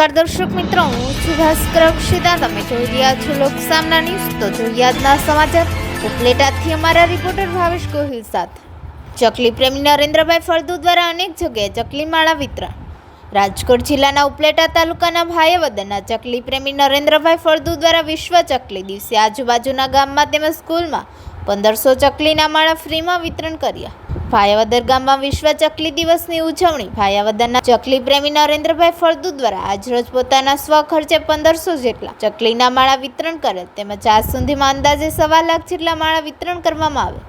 નમસ્કાર દર્શક મિત્રો, હું છું ભાસ્કર અક્ષિતા. તમે જોઈ રહ્યા છો લોકસામના ન્યૂઝ. તો જોઈએ સમાચાર. ઉપલેટાથી અમારા રિપોર્ટર ભાવેશ ગોહિલ સાથે. ચકલી પ્રેમી નરેન્દ્રભાઈ ફળદુ દ્વારા અનેક જગ્યાએ ચકલી માળા વિતરણ. રાજકોટ જિલ્લાના ઉપલેટા તાલુકાના ભાયાવદરના ચકલી પ્રેમી નરેન્દ્રભાઈ ફળદુ દ્વારા વિશ્વ ચકલી દિવસે આજુબાજુના ગામમાં તેમજ સ્કૂલમાં પંદરસો ચકલીના માળા ફ્રીમાં વિતરણ કર્યા. ભાયાવદર ગામમાં વિશ્વ ચકલી દિવસની ઉજવણી. ભાયાવદરના ચકલી પ્રેમી નરેન્દ્રભાઈ ફળદુ દ્વારા આજરોજ પોતાના સ્વખર્ચે પંદરસો જેટલા ચકલીના માળા વિતરણ કરેલ તેમજ આજ સુધીમાં અંદાજે સવા લાખ જેટલા માળા વિતરણ કરવામાં આવે.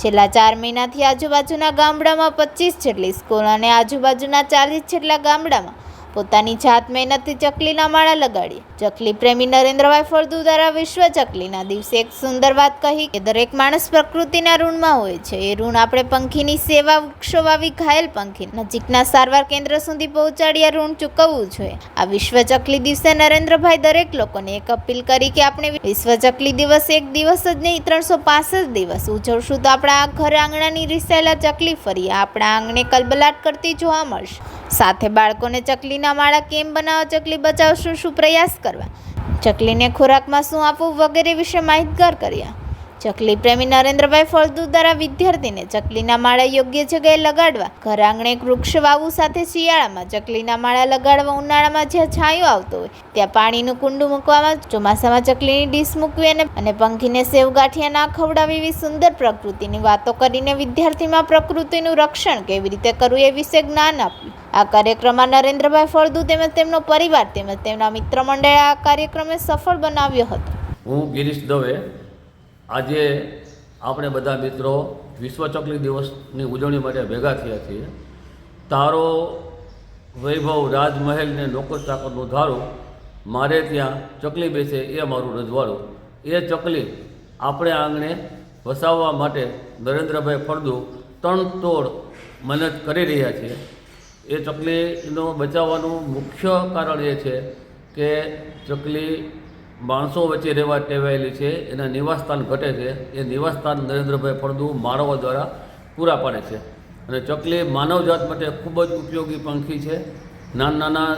છેલ્લા ચાર મહિનાથી આજુબાજુના ગામડામાં પચીસ જેટલી સ્કૂલ અને આજુબાજુના ચાલીસ જેટલા ગામડામાં પોતાની જાત મહેનતથી ચકલીના માળા લગાડી. ચકલી પ્રેમી નરેન્દ્રભાઈ ફળદુ દ્વારા વિશ્વ ચકલીના દિવસે એક સુંદર વાત કહી કે દરેક માણસ પ્રકૃતિના ઋણમાં હોય છે. એ ઋણ આપણે પંખીની સેવા વૃક્ષો વાવી ઘાયલ પંખી નજીકના સારવાર કેન્દ્ર સુધી પહોંચાડી આ ઋણ ચૂકવવું જોઈએ. આ વિશ્વ ચકલી દિવસે નરેન્દ્રભાઈ દરેક લોકોને એક અપીલ કરી કે આપણે વિશ્વ ચકલી દિવસ એક દિવસ જ નહીં, ત્રણસો પાસઠ દિવસ ઉજવશું તો આપણા ઘર આંગણાની રિસાયેલા ચકલી ફરી આપણા આંગણે કલબલાટ કરતી જોવા મળશે. સાથે બાળકોને ચકલીના માળા કેમ બનાવવા ચકલી બચાવો શું શું પ્રયાસ કરવા? ચકલીને ખોરાકમાં શું આપવું વગેરે વિશે માહિતગાર કર્યા. ચકલી પ્રેમી નરેન્દ્રભાઈ ફળદુ દ્વારા વિદ્યાર્થીને ચકલીના માળા યોગ્ય જગ્યાએ લગાડવા, ઘર આંગણે વૃક્ષ વાવવું સાથે શિયાળામાં ચકલીના માળા લગાડવા ઉનાળામાં જ્યાં છાંયો આવતો હોય, ત્યાં પાણીનું કુંડું મૂકવામાં ચોમાસામાં ચકલીની ડીશ મૂકવી અને અને પંખીને સેવ ગાંઠિયા ના ખવડાવી એવી સુંદર પ્રકૃતિની વાતો કરીને વિદ્યાર્થીમાં પ્રકૃતિનું રક્ષણ કેવી રીતે કરવું એ વિશે જ્ઞાન આપ્યું. આ કાર્યક્રમમાં નરેન્દ્રભાઈ ફળદુ તેમજ તેમનો પરિવાર તેમજ તેમના મિત્ર મંડળે આ કાર્યક્રમને સફળ બનાવ્યો હતો. હું ગિરીશ દવે. આજે આપણે બધા મિત્રો વિશ્વ ચકલી દિવસની ઉજવણી માટે ભેગા થયા છીએ. તારો વૈભવ રાજમહેલ ને નોકર ચાકરનું ધારું, મારે ત્યાં ચકલી બેસે એ મારું રજવાડું. એ ચકલી આપણે આંગણે વસાવવા માટે નરેન્દ્રભાઈ ફળદુ ત્રણ તોડ મહેનત કરી રહ્યા છે. એ ચકલીનો બચાવવાનું મુખ્ય કારણ એ છે કે ચકલી માણસો વચ્ચે રહેવા ટેવાયેલી છે, એના નિવાસસ્થાન ઘટે છે, એ નિવાસસ્થાન નરેન્દ્રભાઈ ફળદુ માળવા દ્વારા પૂરા પાડે છે. અને ચકલી માનવજાત માટે ખૂબ જ ઉપયોગી પંખી છે. નાના નાના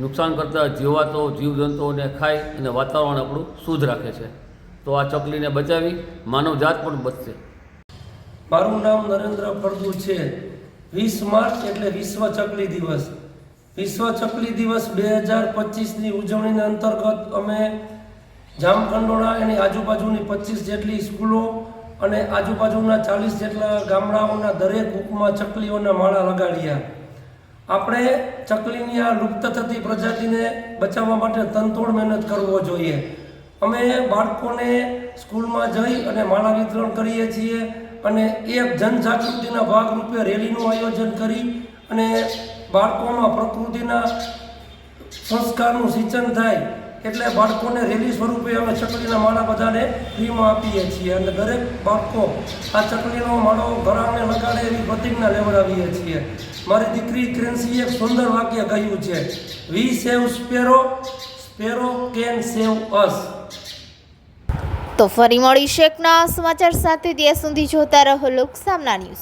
નુકસાન કરતા જીવાતો, જીવજંતુઓને ખાય અને વાતાવરણ આપણું શુદ્ધ રાખે છે. તો આ ચકલીને બચાવી માનવજાત પણ બચશે. મારું નામ નરેન્દ્ર ફળદુ છે. વીસ માર્ચ એટલે વિશ્વ ચકલી દિવસ. વિશ્વ ચકલી દિવસ બે હજાર પચીસની ઉજવણીના અંતર્ગત અમે જામખંડોળા એની આજુબાજુની પચીસ જેટલી સ્કૂલો અને આજુબાજુના ચાલીસ જેટલા ગામડાઓના દરેક ઉપમાં ચકલીઓના માળા લગાડ્યા. આપણે ચકલીની આ લુપ્ત થતી પ્રજાતિને બચાવવા માટે તનતોડ મહેનત કરવો જોઈએ. અમે બાળકોને સ્કૂલમાં જઈ અને માળા વિતરણ કરીએ છીએ. અને એક જનજાગૃતિના ભાગરૂપે રેલીનું આયોજન કરી અને બાળકોમાં પ્રકૃતિના સંસ્કારનું સિંચન થાય એટલે બાળકોને રેલી સ્વરૂપે અમે ચકલીના માળા બધાને ફ્રીમાં આપીએ છીએ અને દરેક બાળકો આ ચકલીનો માળો ઘરાને લગાડે એવી પ્રતિજ્ઞા લેવડાવીએ છીએ. મારી દીકરી ક્રેન્સીએ એક સુંદર વાક્ય કહ્યું છે we save sparrow sparrow can save us તો ફરી મળીશું એક નવા સમાચાર સાથે. ત્યાં સુધી જોતા રહો લોકસામના ન્યૂઝ.